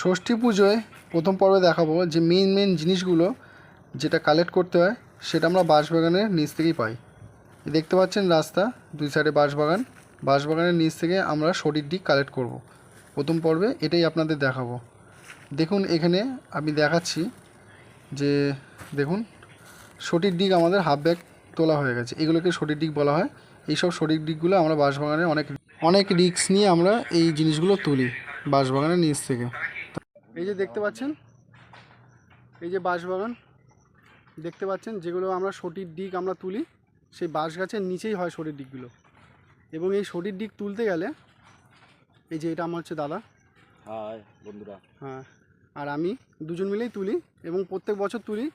ষষ্ঠী পুজোয় প্রথম পর্বে দেখাবো যে মেন মেন জিনিসগুলো যেটা কালেক্ট করতে হয়, সেটা আমরা বাঁশবাগানের নিচ থেকেই পাই। দেখতে পাচ্ছেন রাস্তা, দুই সাইডে বাঁশবাগান। বাঁশবাগানের নিচ থেকে আমরা শরীর দিক কালেক্ট করব। প্রথম পর্বে এটাই আপনাদের দেখাবো। দেখুন, এখানে আমি দেখাচ্ছি যে, দেখুন সঠিক দিক আমাদের হাফ ব্যাগ তোলা হয়ে গেছে। এগুলোকে সঠিক দিক বলা হয়। এইসব সঠিক দিকগুলো আমরা বাঁশবাগানে অনেক অনেক রিস্ক নিয়ে আমরা এই জিনিসগুলো তুলি বাঁশবাগানের নিচ থেকে। এই যে দেখতে পাচ্ছেন? এই যে বাঁশবাগান দেখতে পাচ্ছেন? যেগুলো আমরা সঠিক দিক আমরা তুলি সেই বাঁশ গাছের নিচেই হয় সঠিক দিকগুলো এবং এই সঠিক দিক তুলতে গেলে এই যে এটা আমার হচ্ছে দাদা। হাই বন্ধুরা। হ্যাঁ আর আমি দুজন মিলেই তুলি এবং প্রত্যেক বছর তুলি।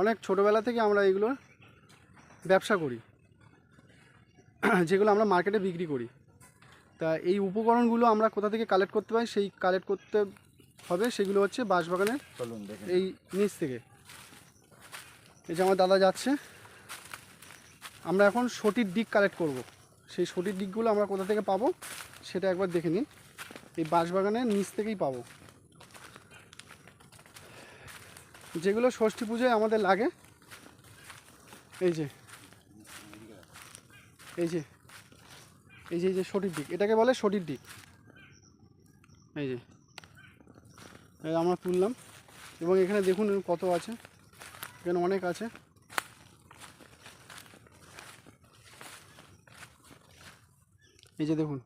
অনেক ছোটোবেলা থেকে আমরা এগুলো ব্যবসা করি যেগুলো আমরা মার্কেটে বিক্রি করি। তা এই উপকরণগুলো আমরা কোথা থেকে কালেক্ট করতে পারি? সেই কালেক্ট করতে হবে সেগুলো হচ্ছে বাঁশবাগানের চলুন এই নিচ থেকে। এই যে আমার দাদা যাচ্ছে। আমরা এখন সঠিক দিক কালেক্ট করব। সেই সঠিক দিকগুলো আমরা কোথা থেকে পাবো সেটা একবার দেখে নিন। এই বাঁশবাগানের নিচ থেকেই পাবো। যেগুলো ষষ্ঠী পুজোয় আমাদের লাগে এই যে এই যে এই যে এই যে সঠিক দিক। এটাকে বলে সঠিক দিক। এই যে। আমরা তুললাম। এবং এখানে দেখুন কত আছে। এখানে অনেক আছে। এই যে দেখুন।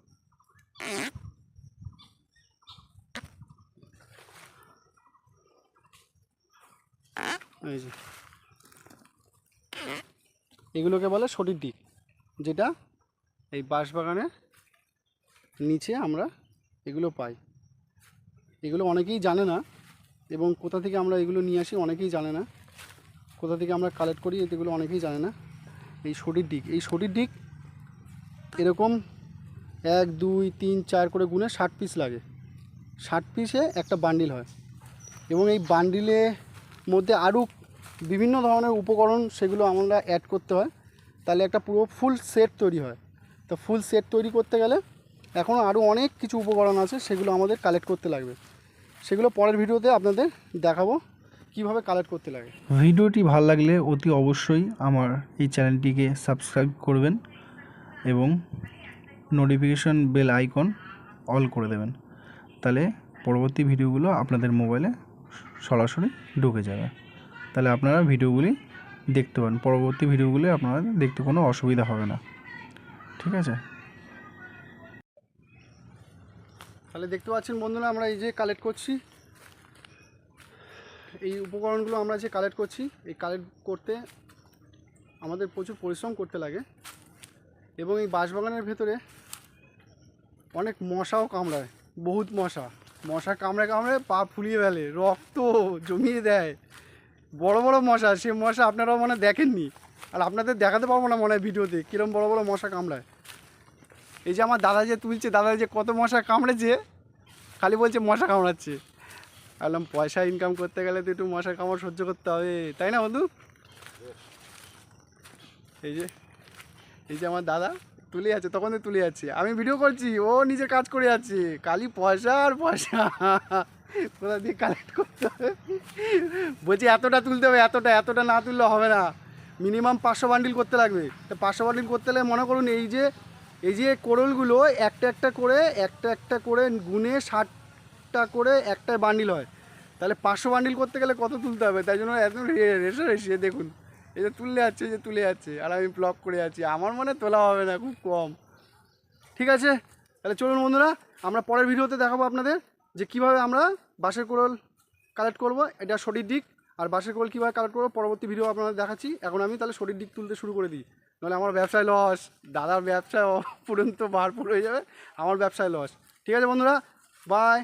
এই যে। এগুলোকে বলে সঠিক দিক, যেটা এই বাঁশবাগানের নিচে আমরা এগুলো পাই। এগুলো অনেকেই জানে না এবং কোথা থেকে আমরা এগুলো নিয়ে আসি অনেকেই জানে না। কোথা থেকে আমরা কালেক্ট করি এগুলো অনেকেই জানে না। এই সঠিক দিক, এই সঠিক দিক এরকম এক, দুই, তিন, চার করে গুণে ষাট পিস লাগে। ষাট পিসে একটা বান্ডিল হয় এবং এই বান্ডিলের মধ্যে আরও বিভিন্ন ধরনের উপকরণ সেগুলো আমরা অ্যাড করতে হয়। তাহলে একটা পুরো ফুল সেট তৈরি হয়। তো ফুল সেট তৈরি করতে গেলে এখনও আরও অনেক কিছু উপকরণ আছে সেগুলো আমাদের কালেক্ট করতে লাগবে। সেগুলো পরের ভিডিওতে আপনাদের দেখাবো কীভাবে কালেক্ট করতে লাগে। ভিডিওটি ভালো লাগলে অতি অবশ্যই আমার এই চ্যানেলটিকে সাবস্ক্রাইব করবেন এবং নোটিফিকেশন বেল আইকন অল করে দেবেন। তাহলে পরবর্তী ভিডিওগুলো আপনাদের মোবাইলে সরাসরি ঢুকে যাবে। তাহলে আপনারা ভিডিওগুলি দেখতে পান পরবর্তী ভিডিওগুলি আপনারা দেখতে কোনো অসুবিধা হবে না। ঠিক আছে? তাহলে দেখতে পাচ্ছেন বন্ধুরা, আমরা এই যে কালেক্ট করছি। এই উপকরণগুলো আমরা যে কালেক্ট করছি, এই কালেক্ট করতে আমাদের প্রচুর পরিশ্রম করতে লাগে এবং এই বাঁশবাগানের ভেতরে অনেক মশাও কামড়ায়, বহুত মশা। মশা কামড়ে কামড়ে পা ফুলিয়ে ফেলে, রক্ত জমিয়ে দেয়। বড় বড় মশা, সে মশা আপনারাও মানে দেখেননি, আর আপনাদের দেখাতে পারব না মনে হয় ভিডিওতে কীরকম বড় বড় মশা কামড়ায়। এই যে আমার দাদা যে তুলছে, দাদা যে কত মশা কামড়েছে, খালি বলছে মশা কামড়াচ্ছে। বললাম পয়সা ইনকাম করতে গেলে তো একটু মশা কামড় সহ্য করতে হবে, তাই না বন্ধু? এই যে এই যে আমার দাদা তুলে যাচ্ছে তখন তো তুলে যাচ্ছে আমি ভিডিও করছি, ও নিজের কাজ করে যাচ্ছে খালি পয়সা আর পয়সা। কোথা দিয়ে কালেক্ট করতে হবে? বলছি, এতটা তুলতে হবে, এতটা এতটা না তুললে হবে না। মিনিমাম পাঁচশো বান্ডিল করতে লাগবে। তো পাঁচশো বান্ডিল করতে গেলে মনে করুন, এই যে এই যে কোরলগুলো একটা একটা করে, একটা একটা করে গুনে ষাটটা করে একটা বান্ডিল হয়। তাহলে পাঁচশো বান্ডিল করতে গেলে কত তুলতে হবে? তাই জন্য একদম রেসে দেখুন। এই যে তুললে যাচ্ছে যে তুলে যাচ্ছে। আর আমি ব্লক করে যাচ্ছি। আমার মনে তোলা হবে না, খুব কম। ঠিক আছে? তাহলে চলুন বন্ধুরা, আমরা পরের ভিডিওতে দেখাবো আপনাদের যে কীভাবে আমরা বাঁশের কোরল কালেক্ট করব। এটা সঠিক দিক। আর বাঁশের কোরল কীভাবে কালেক্ট করব, পরবর্তী ভিডিও আপনাদের দেখাচ্ছি। এখন আমি তাহলে সঠিক দিক তুলতে শুরু করে দিই। নাহলে আমার ব্যবসায় লস দাদার ব্যবসায় পুরন্ত বারপুর হয়ে যাবে, আমার ব্যবসায় লস ঠিক আছে বন্ধুরা বাই